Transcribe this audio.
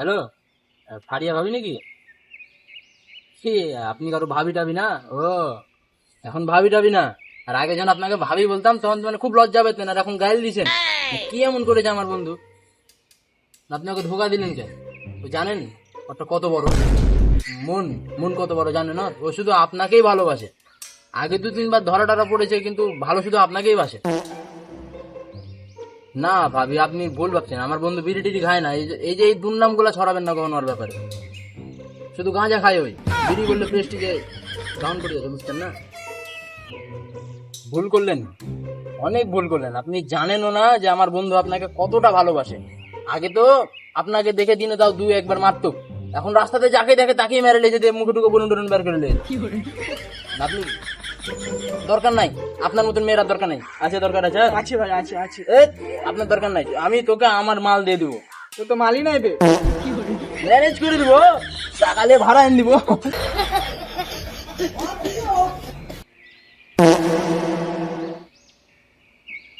Hello? Faria ভাবি নাকি? কি আপনি কারও ভাবি টাবি না? ও, এখন ভাবি টাবি না। আর আগে যখন আপনাকে ভাবি বলতাম, তখন মানে খুব লজ্জা পেতেন, আর এখন গাইল দিছেন। কি এমন করেছে আমার বন্ধু? আপনি ওকে ধোকা দিলেন কে ও জানেন ওটা কত বড়? মন মন কত বড় জানেন না? ও শুধু আপনাকেই ভালোবাসে। আগে দু তিনবার ধরা টরা পড়েছে, কিন্তু ভালো শুধু আপনাকেই বাসে। না ভাবি আপনি ভুল ভাবছেন। আমার বন্ধু বিড়ি টিড়ি খায় না। এই যে এই যে এই দুর্নামগুলা ছড়াবেন না কখনো ওর ব্যাপারে? শুধু গাঁজা খায় ওই। বিড়ি করলে প্রেস্টিজে ডাউন করে যাবে বুঝছেন না? ভুল করলেন। অনেক ভুল করলেন। আপনি জানেনও না যে আমার বন্ধু আপনাকে কতটা ভালোবাসে। আগে তো আপনাকে দেখে দিনে তাও দুই একবার মারতো। এখন রাস্তাতে যাকে দেখে তাকেই মেরে লেগে দিয়ে মুখে টুকু বলুন টুলুন বের করে লেগে আপনি দরকার নাই। আপনার মতন মেয়েরা দরকার নাই। আছে দরকার আছে? আছে ভাই আছে আছে। এ, আপনার দরকার নাই। আমি তোকে আমার মাল দিয়ে দিব। তো তো মালই নাই বে। ম্যানেজ করে দিব। সকালে ভাড়া এনে দিব।